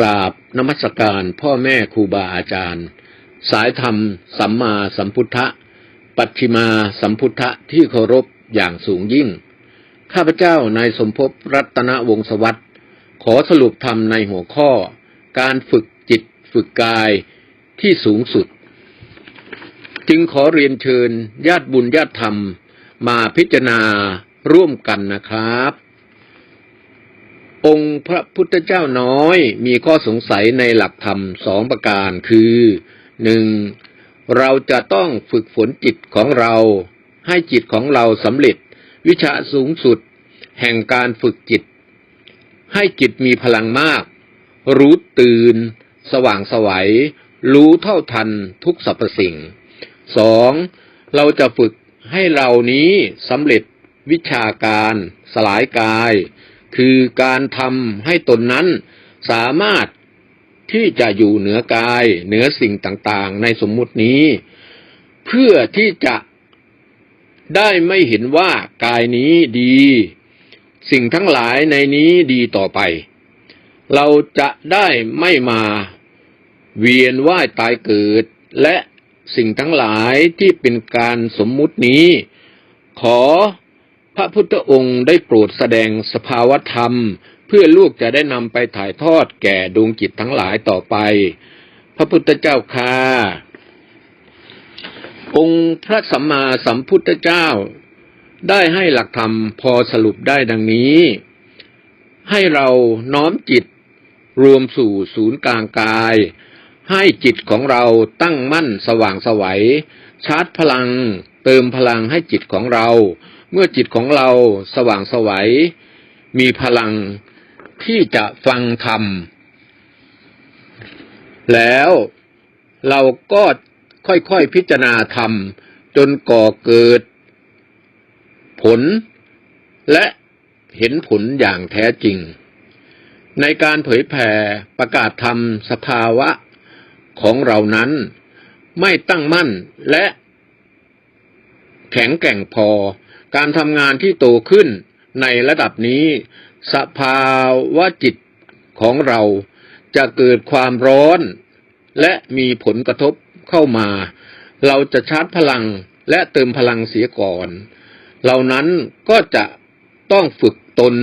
กราบนมัสการพ่อแม่ครูบาอาจารย์ สายธรรม สัมมาสัมพุทธะ ปัจฉิมาสัมพุทธะที่เคารพอย่างสูงยิ่ง ข้าพเจ้านายสมภพรัตนวงศวัตรขอสรุปธรรมในหัวข้อ การฝึกจิตฝึกกายที่สูงสุด จึงขอเรียนเชิญญาติบุญญาติธรรมมาพิจารณาร่วมกันนะครับ องค์พระพุทธเจ้าน้อยมีข้อสงสัยในหลักธรรมสองประการคือหนึ่งเราจะต้องฝึกฝนจิตของเรา ให้จิตของเราสำเร็จ วิชาสูงสุด แห่งการฝึกจิต ให้จิตมีพลังมาก รู้ตื่น สว่างสวัย รู้เท่าทันทุกสรรพสิ่งสองเราจะฝึกให้เรานี้สำเร็จวิชาการ สลายกาย คือการทำให้ตนนั้นสามารถที่จะอยู่เหนือกาย เหนือสิ่งต่างๆ ในสมมุตินี้ เพื่อที่จะได้ไม่เห็นว่ากายนี้ดี สิ่งทั้งหลายในนี้ดีต่อไป เราจะได้ไม่มาเวียนว่ายตายเกิด และสิ่งทั้งหลายที่เป็นการสมมุตินี้ ขอ ระพุทธองค์ได้โปรดแสดงสภาวธรรม เพื่อลูกจะได้นำไปถ่ายทอดแก่ดวงจิตทั้งหลายต่อไป พระพุทธเจ้าค่ะองค์พระสัมมาสัมพุทธเจ้า ได้ให้หลักธรรมพอสรุปได้ดังนี้ ให้เราน้อมจิตรวมสู่ศูนย์กลางกาย ให้จิตของเราตั้งมั่นสว่างสวัยชาร์จพลัง เติมพลังให้จิตของเรา เมื่อจิตของเราสว่างสวัยมีพลังที่จะฟังธรรม แล้วเราก็ค่อยๆพิจารณาธรรม จนก่อเกิดผล และเห็นผลอย่างแท้จริง ในการเผยแผ่ประกาศธรรมสภาวะของเรานั้นไม่ตั้งมั่นและแข็งแกร่งพอ การทำงานที่โตขึ้นในระดับนี้ สภาวะจิตของเราจะเกิดความร้อน และมีผลกระทบเข้ามา เราจะชาร์จพลังและเติมพลังเสียก่อน เหล่านั้นก็จะต้องฝึกตน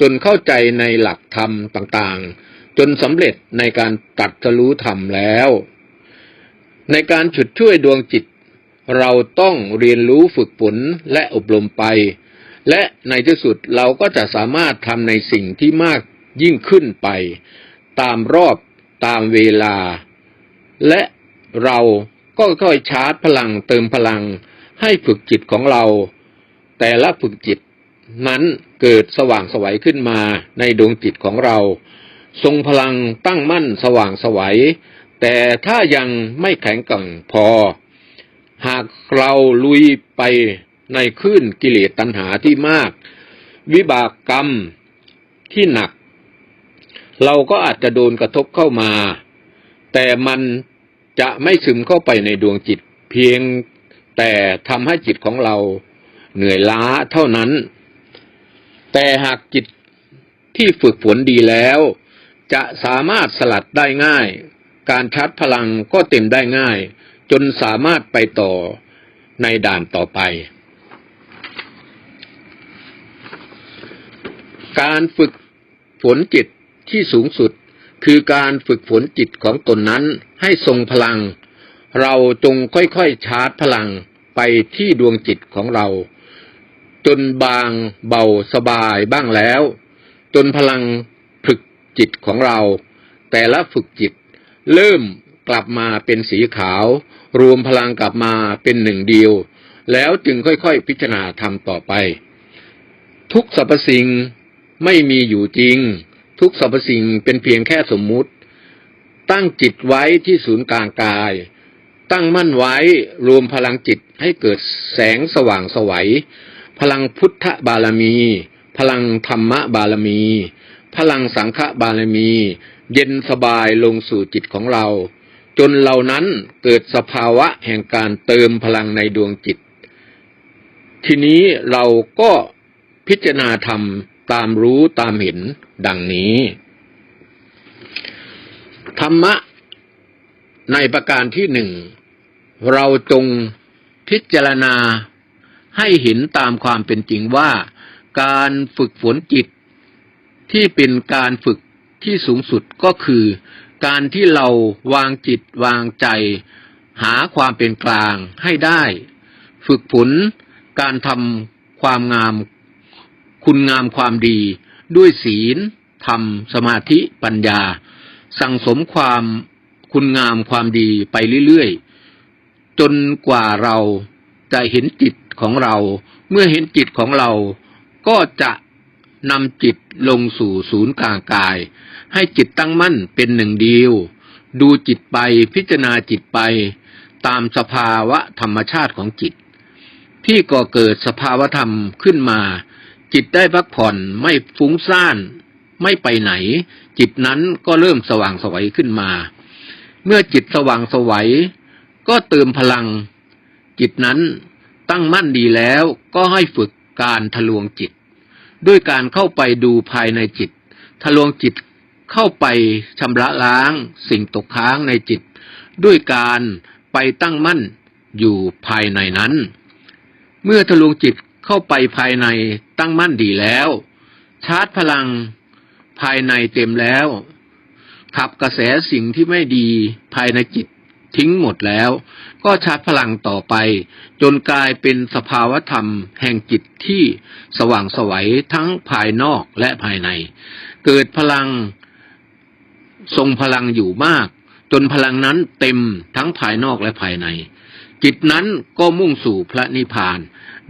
จนเข้าใจในหลักธรรมต่างๆ จนสำเร็จในการตัดสรู้ธรรมแล้ว ในการฉุดช่วยดวงจิต เราต้องเรียนรู้ฝึกฝนและอบรมไป และในที่สุดเราก็จะสามารถทำในสิ่งที่มากยิ่งขึ้นไป ตามรอบตามเวลา และเราก็ค่อยชาร์จพลังเติมพลังให้ฝึกจิตของเรา แต่ละฝึกจิตนั้นเกิดสว่างสวัยขึ้นมาในดวงจิตของเรา ทรงพลังตั้งมั่นสว่างสวัยแต่ถ้ายังไม่แข็งแกร่งพอ หากเราลุยไปในคลื่นกิเลสตัณหาที่มาก วิบากกรรมที่หนัก เราก็อาจจะโดนกระทบเข้ามา แต่มันจะไม่ซึมเข้าไปในดวงจิต เพียงแต่ทำให้จิตของเราเหนื่อยล้าเท่านั้น แต่หากจิตที่ฝึกฝนดีแล้ว จะสามารถสลัดได้ง่าย การชัดพลังก็เต็มได้ง่าย จนสามารถไปต่อในด่านต่อไป การฝึกฝนจิตที่สูงสุดคือการฝึกฝนจิตของตนนั้นให้ทรงพลัง เราจงค่อยๆชาร์จพลังไปที่ดวงจิตของเรา จนบางเบาสบายบ้างแล้ว จนพลังฝึกจิตของเรา แต่ละฝึกจิต เริ่ม กลับมาเป็นสีขาว รวมพลังกลับมาเป็นหนึ่งเดียว แล้วจึงค่อยๆพิจารณาทำต่อไป ทุกสรรพสิ่งไม่มีอยู่จริง ทุกสรรพสิ่งเป็นเพียงแค่สมมุติ ตั้งจิตไว้ที่ศูนย์กลางกาย ตั้งมั่นไว้รวมพลังจิตให้เกิดแสงสว่างสวัยพลังพุทธบารมี พลังธรรมบารมี พลังสังฆบารมี เย็นสบายลงสู่จิตของเรา จนเหล่านั้นเกิดสภาวะแห่งการเติมพลังในดวงจิต ทีนี้เราก็พิจารณาธรรมตามรู้ตามเห็นดังนี้ ธรรมะในประการที่หนึ่ง เราจงพิจารณาให้เห็นตามความเป็นจริงว่า การฝึกฝนจิตที่เป็นการฝึกที่สูงสุดก็คือ การที่เราวางจิตวางใจ หาความเป็นกลางให้ได้ ฝึกฝนการทำความงาม คุณงามความดี ด้วยศีลธรรม สมาธิปัญญา สั่งสมความคุณงามความดีไปเรื่อยๆ จนกว่าเราจะเห็นจิตของเรา เมื่อเห็นจิตของเราก็จะนำจิตลงสู่ศูนย์กลางกาย ให้จิตตั้งมั่นเป็นหนึ่งเดียว ดูจิตไปพิจารณาจิตไป ตามสภาวะธรรมชาติของจิต ที่ก่อเกิดสภาวธรรมขึ้นมา จิตได้พักผ่อนไม่ฟุ้งซ่าน ไม่ไปไหน จิตนั้นก็เริ่มสว่างสวัยขึ้นมา เมื่อจิตสว่างสวัย ก็เติมพลัง จิตนั้นตั้งมั่นดีแล้วก็ให้ฝึกการทะลวงจิต ด้วยการเข้าไปดูภายในจิต ทะลวงจิต เข้าไปชำระล้างสิ่งตกค้างในจิต ด้วยการไปตั้งมั่นอยู่ภายในนั้น เมื่อทะลวงจิตเข้าไปภายในตั้งมั่นดีแล้ว ชาร์จพลังภายในเต็มแล้ว ขับกระแสสิ่งที่ไม่ดีภายในจิตทิ้งหมดแล้ว ก็ชาร์จพลังต่อไป จนกลายเป็นสภาวธรรมแห่งจิตที่สว่างสวัยทั้งภายนอกและภายใน เกิดพลัง ทรงพลังอยู่มาก จนพลังนั้นเต็มทั้งภายนอกและภายใน จิตนั้นก็มุ่งสู่พระนิพพาน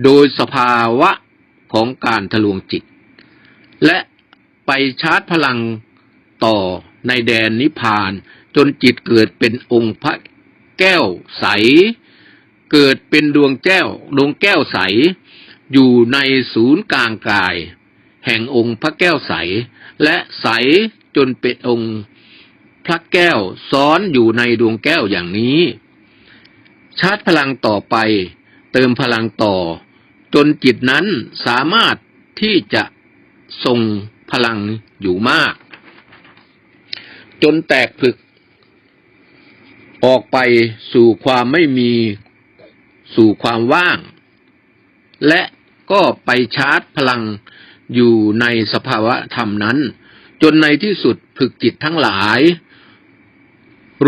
โดยสภาวะของการทะลวงจิต และไปชาร์จพลังต่อในแดนนิพพาน จนจิตเกิดเป็นองค์พระแก้วใส เกิดเป็นดวงแก้วดวงแก้วใส อยู่ในศูนย์กลางกาย แห่งองค์พระแก้วใส และใสจนเป็นองค์ พระแก้วซ้อนอยู่ในดวงแก้วอย่างนี้ ชาร์จพลังต่อไป เติมพลังต่อ จนจิตนั้นสามารถที่จะทรงพลังอยู่มาก จนแตกผึก ออกไปสู่ความไม่มีสู่ความว่าง และก็ไปชาร์จพลังอยู่ในสภาวะธรรมนั้น จนในที่สุดผึกจิตทั้งหลาย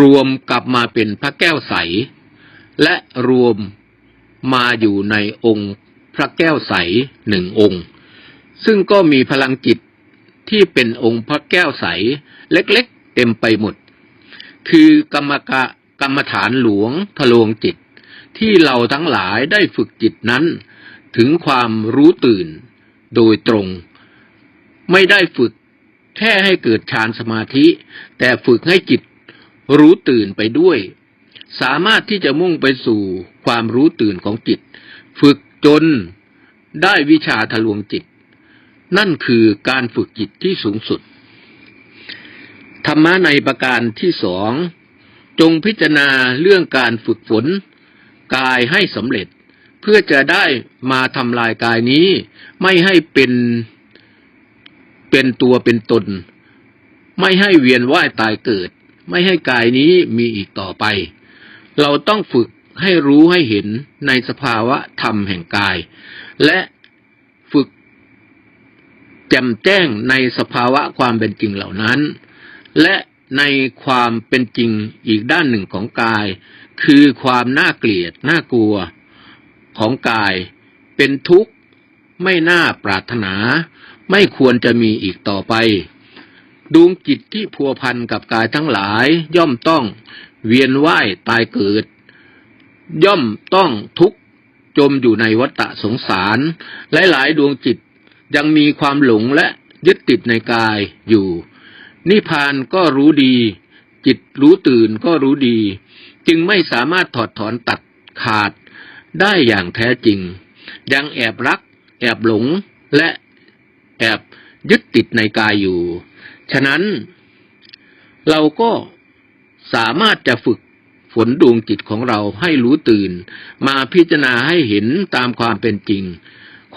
รวมกลับมาเป็นพระแก้วใส และรวมมาอยู่ในองค์พระแก้วใสหนึ่งองค์ ซึ่งก็มีพลังจิตที่เป็นองค์พระแก้วใสเล็กๆ เต็มไปหมด คือกรรมกะกรรมฐานหลวงทะลวงจิต ที่เราทั้งหลายได้ฝึกจิตนั้น ถึงความรู้ตื่นโดยตรง ไม่ได้ฝึกแค่ให้เกิดฌานสมาธิ แต่ฝึกให้จิต รู้ตื่นไปด้วย สามารถที่จะมุ่งไปสู่ความรู้ตื่นของจิต ฝึกจนได้วิชาทะลวงจิต นั่นคือการฝึกจิตที่สูงสุด ธรรมะในประการที่สองจงพิจารณาเรื่องการฝึกฝน กายให้สำเร็จ เพื่อจะได้มาทำลายกายนี้ ไม่ให้เป็นเป็นตัวเป็นตน ไม่ให้เวียนว่ายตายเกิด ไม่ให้กายนี้มีอีกต่อไป เราต้องฝึกให้รู้ให้เห็นในสภาวะธรรมแห่งกาย และฝึกแจ่มแจ้งในสภาวะความเป็นจริงเหล่านั้น และในความเป็นจริงอีกด้านหนึ่งของกาย คือความน่าเกลียดน่ากลัวของกาย เป็นทุกข์ไม่น่าปรารถนา ไม่ควรจะมีอีกต่อไป ดวงจิตที่พัวพันกับกายทั้งหลาย ย่อมต้องเวียนว่ายตายเกิด ย่อมต้องทุกข์จมอยู่ในวัฏสงสาร หลายๆดวงจิตยังมีความหลงและยึดติดในกายอยู่ นิพพานก็รู้ดี จิตรู้ตื่นก็รู้ดี จึงไม่สามารถถอดถอนตัดขาดได้อย่างแท้จริง ยังแอบรัก แอบหลงและแอบยึดติดในกายอยู่ ฉะนั้นเราก็สามารถจะฝึกฝนดวงจิตของเราให้รู้ตื่น มาพิจารณาให้เห็นตามความเป็นจริง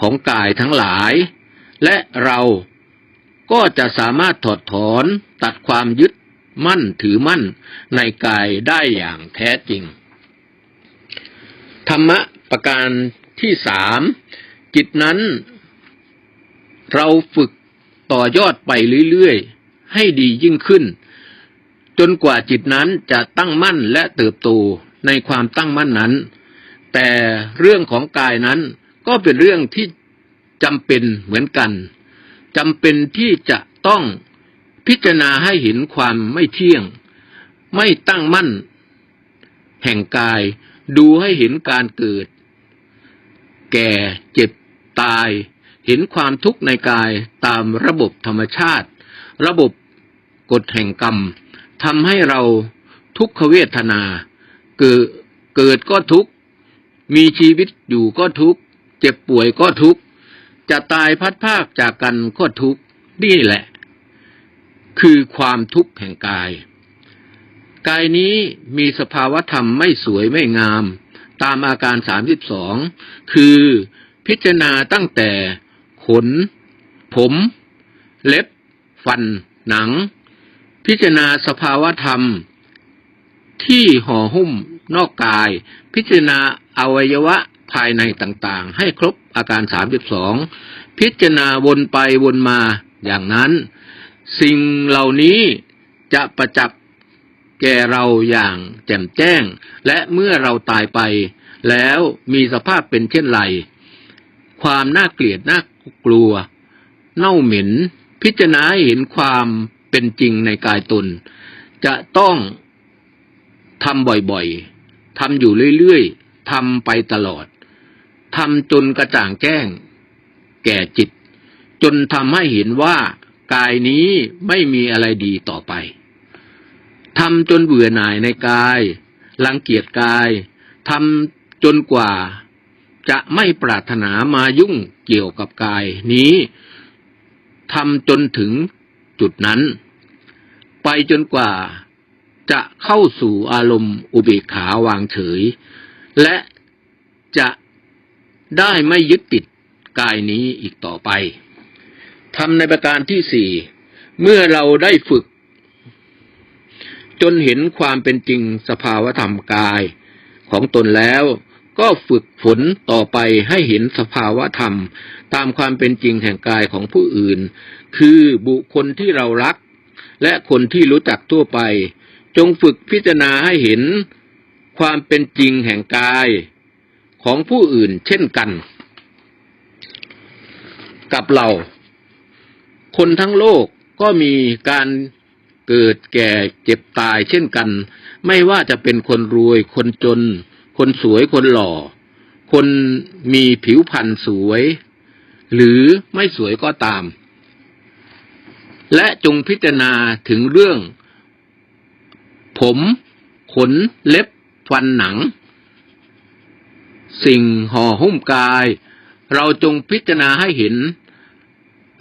ของกายทั้งหลาย และเราก็จะสามารถถอดถอนตัดความยึดมั่นถือมั่นในกายได้อย่างแท้จริง ธรรมะประการที่สามจิตนั้น เราฝึกต่อยอดไปเรื่อยๆ ให้ดียิ่งขึ้น จนกว่าจิตนั้นจะตั้งมั่นและเติบโตในความตั้งมั่นนั้น แต่เรื่องของกายนั้นก็เป็นเรื่องที่จำเป็นเหมือนกันจำเป็นที่จะต้องพิจารณาให้เห็นความไม่เที่ยง ไม่ตั้งมั่น แห่งกาย ดูให้เห็นการเกิด แก่เจ็บตาย เห็นความทุกข์ในกายตามระบบธรรมชาติ ระบบกฎแห่งกรรมทำให้เราทุกขเวทนา เกิดเกิดก็ทุกมีชีวิตอยู่ก็ทุกเจ็บป่วยก็ทุกจะตายพัดภาคจากกันก็ทุกนี่แหละ คือความทุกข์แห่งกาย กายนี้มีสภาวธรรมไม่สวยไม่งาม ตามอาการสามสิบสองคือพิจารณาตั้งแต่ขน ผม เล็บ ฟัน หนัง พิจารณาสภาวธรรม ที่ห่อหุ้มนอกกาย พิจารณาอวัยวะภายในต่างๆ ให้ครบอาการสามสิบสองพิจารณาวนไปวนมาอย่างนั้น สิ่งเหล่านี้จะประจักษ์แก่เราอย่างแจ่มแจ้ง และเมื่อเราตายไป แล้วมีสภาพเป็นเช่นไร ความน่าเกลียดน่ากลัว เน่าเหม็น พิจารณาเห็นความเป็นจริงในกายตน จะต้องทำบ่อยๆทำอยู่เรื่อยๆทำไปตลอดทำจนกระจ่างแจ้ง แก่จิต จนทำให้เห็นว่ากายนี้ไม่มีอะไรดีต่อไปทำจนเบื่อหน่ายในกายรังเกียจกายทำจนกว่า จะไม่ปรารถนามายุ่งเกี่ยวกับกายนี้ ทำจนถึงจุดนั้น ไปจนกว่าจะเข้าสู่อารมณ์อุเบกขาวางเฉย และจะได้ไม่ยึดติดกายนี้อีกต่อไปทำในประการที่สี่เมื่อเราได้ฝึก จนเห็นความเป็นจริงสภาวธรรมกายของตนแล้ว ก็ฝึกฝนต่อไปให้เห็นสภาวะธรรม ตามความเป็นจริงแห่งกายของผู้อื่น คือบุคคลที่เรารัก และคนที่รู้จักทั่วไป จงฝึกพิจารณาให้เห็นความเป็นจริงแห่งกายของผู้อื่นเช่นกัน กับเรา คนทั้งโลกก็มีการเกิดแก่เจ็บตายเช่นกัน ไม่ว่าจะเป็นคนรวยคนจน คนสวยคนหล่อ คนมีผิวพรรณสวย หรือไม่สวยก็ตาม และจงพิจารณาถึงเรื่อง ผม ขน เล็บ ฟันหนัง สิ่งห่อหุ้มกาย เราจงพิจารณาให้เห็น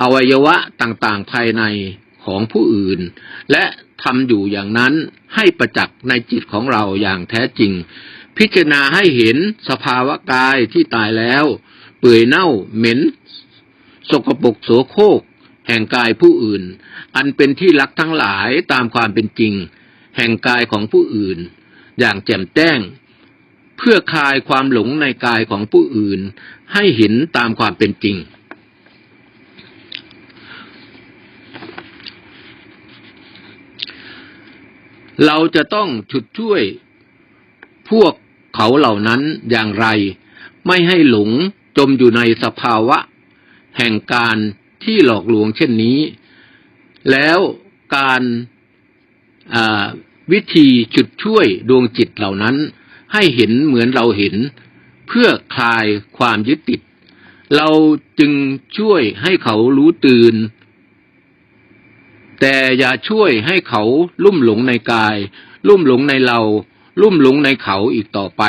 อวัยวะต่างๆภายในของผู้อื่น และทำอยู่อย่างนั้นให้ประจักษ์ในจิตของเราอย่างแท้จริง พิจารณาให้เห็นสภาวะกายที่ตายแล้ว เปื่อยเน่าเหม็น สกปรกโสโครกแห่งกายผู้อื่น อันเป็นที่รักทั้งหลายตามความเป็นจริง แห่งกายของผู้อื่น อย่างแจ่มแจ้ง เพื่อคลายความหลงในกายของผู้อื่น ให้เห็นตามความเป็นจริง เราจะต้องฉุดช่วยพวก เขาเหล่านั้นอย่างไร ไม่ให้หลงจมอยู่ในสภาวะ แห่งการที่หลอกลวงเช่นนี้ แล้วการวิธีจุดช่วยดวงจิตเหล่านั้น ให้เห็นเหมือนเราเห็น เพื่อคลายความยึดติด เราจึงช่วยให้เขารู้ตื่น แต่อย่าช่วยให้เขาลุ่มหลงในกาย ลุ่มหลงในเรา ลุ่มหลงในเขาอีกต่อไป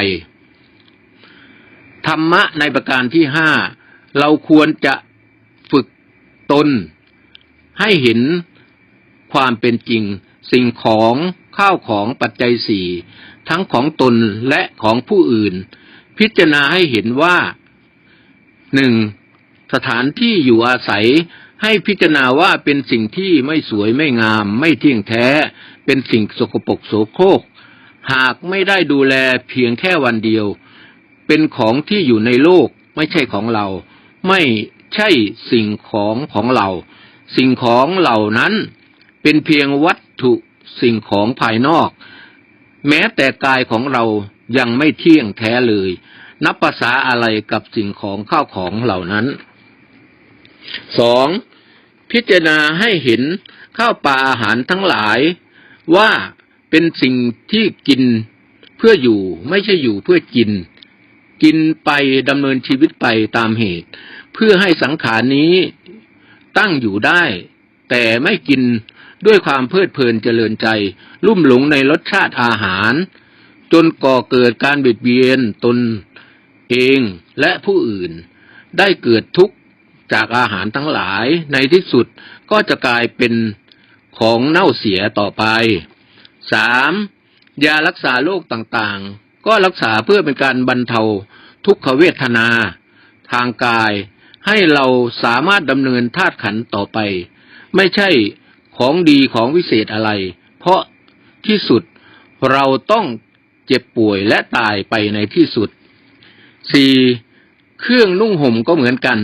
ธรรมะในประการที่ห้าเราควรจะฝึกตน ให้เห็นความเป็นจริง สิ่งของข้าวของปัจจัยสี่ทั้งของตนและของผู้อื่น พิจารณาให้เห็นว่าหนึ่งสถานที่อยู่อาศัยให้พิจารณาว่าเป็นสิ่งที่ไม่สวยไม่งาม ไม่เที่ยงแท้ เป็นสิ่งสกปรกโสโครก หากไม่ได้ดูแลเพียงแค่วันเดียว เป็นของที่อยู่ในโลกไม่ใช่ของเรา ไม่ใช่สิ่งของของเรา สิ่งของเหล่านั้น เป็นเพียงวัตถุสิ่งของภายนอก แม้แต่กายของเรายังไม่เที่ยงแท้เลย นับภาษาอะไรกับสิ่งของข้าวของเหล่านั้นสองพิจารณาให้เห็นข้าวปลาอาหารทั้งหลายว่า เป็นสิ่งที่กินเพื่ออยู่ไม่ใช่อยู่เพื่อกิน กินไปดำเนินชีวิตไปตามเหตุ เพื่อให้สังขารนี้ตั้งอยู่ได้ แต่ไม่กินด้วยความเพลิดเพลินเจริญใจ ลุ่มหลงในรสชาติอาหาร จนก่อเกิดการเบียดเบียนตนเองและผู้อื่น ได้เกิดทุกข์จากอาหารทั้งหลายในที่สุดก็จะกลายเป็นของเน่าเสียต่อไป สามยารักษาโรคต่างๆ ก็รักษาเพื่อเป็นการบรรเทาทุกขเวทนา ทางกาย ให้เราสามารถดำเนินธาตุขันต่อไป ไม่ใช่ของดีของวิเศษอะไร เพราะที่สุดเราต้องเจ็บป่วยและตายไปในที่สุดสี่เครื่องนุ่งห่มก็เหมือนกัน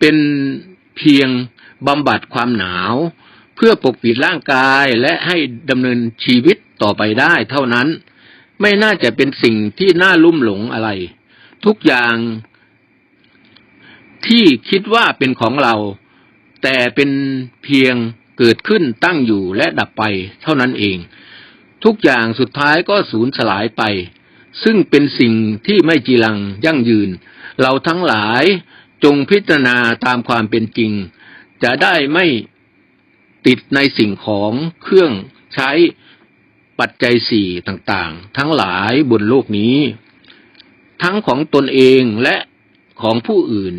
เป็นเพียงบำบัดความหนาว เพื่อปกปิดร่างกายและให้ดำเนินชีวิตต่อไปได้เท่านั้น ไม่น่าจะเป็นสิ่งที่น่าลุ่มหลงอะไร ทุกอย่างที่คิดว่าเป็นของเรา แต่เป็นเพียงเกิดขึ้นตั้งอยู่และดับไปเท่านั้นเอง ทุกอย่างสุดท้ายก็สูญสลายไป ซึ่งเป็นสิ่งที่ไม่จีรังยั่งยืน เราทั้งหลายจงพิจารณาตามความเป็นจริง จะได้ไม่ ติดในสิ่งของเครื่องใช้ปัจจัยสี่ต่างๆ ทั้งหลายบนโลกนี้ ทั้งของตนเองและของผู้อื่น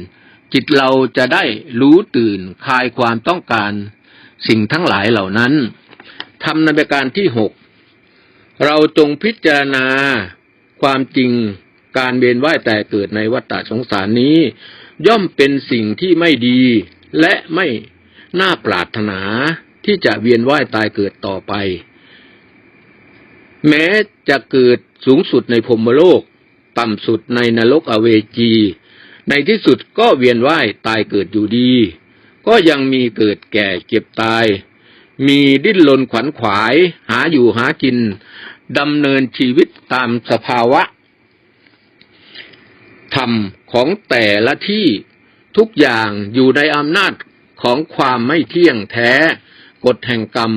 จิตเราจะได้รู้ตื่นคลายความต้องการสิ่งทั้งหลายเหล่านั้นทำในประการที่หกเราจงพิจารณาความจริงการเวียนว่ายแต่เกิดในวัฏฏะสงสารนี้ ย่อมเป็นสิ่งที่ไม่ดีและไม่ น่าปรารถนาที่จะเวียนว่ายตายเกิดต่อไป แม้จะเกิดสูงสุดในพรมโลก ต่ำสุดในนรกอเวจี ในที่สุดก็เวียนว่ายตายเกิดอยู่ดี ก็ยังมีเกิดแก่เจ็บตาย มีดิ้นรนขวัญขวาย หาอยู่หากินดำเนินชีวิตตามสภาวะธรรมของแต่ละที่ทุกอย่างอยู่ในอำนาจ ของความไม่เที่ยงแท้ กฎแห่งกรรม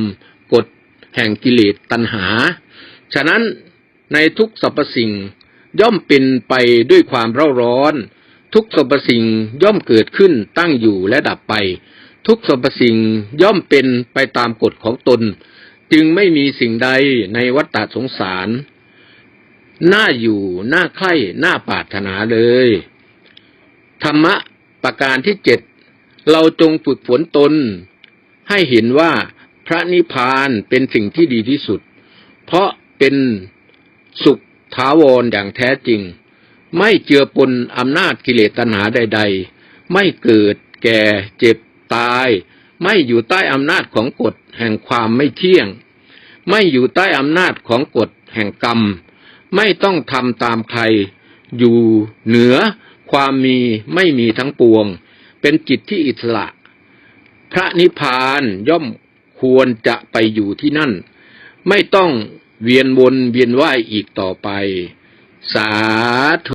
กฎแห่งกิเลสตัณหา ฉะนั้นในทุกสรรพสิ่งย่อมเป็นไปด้วยความเร่าร้อน ทุกสรรพสิ่งย่อมเกิดขึ้นตั้งอยู่และดับไป ทุกสรรพสิ่งย่อมเป็นไปตามกฎของตน จึงไม่มีสิ่งใดในวัฏฏะสงสารน่าอยู่น่าใคร่น่าปรารถนาเลย ธรรมะประการที่เจ็ด เราจงฝึกฝนตน ให้เห็นว่าพระนิพพานเป็นสิ่งที่ดีที่สุด เพราะเป็นสุขถาวรอย่างแท้จริง ไม่เจือปนอำนาจกิเลสตัณหาใด ๆ ไม่เกิดแก่เจ็บตาย ไม่อยู่ใต้อำนาจของกฎแห่งความไม่เที่ยง ไม่อยู่ใต้อำนาจของกฎแห่งกรรม ไม่ต้องทำตามใคร อยู่เหนือความมีไม่มีทั้งปวง เป็นจิตที่อิสระ พระนิพพานย่อมควรจะไปอยู่ที่นั่น ไม่ต้องเวียนวนเวียนว่ายอีกต่อไป สาธุ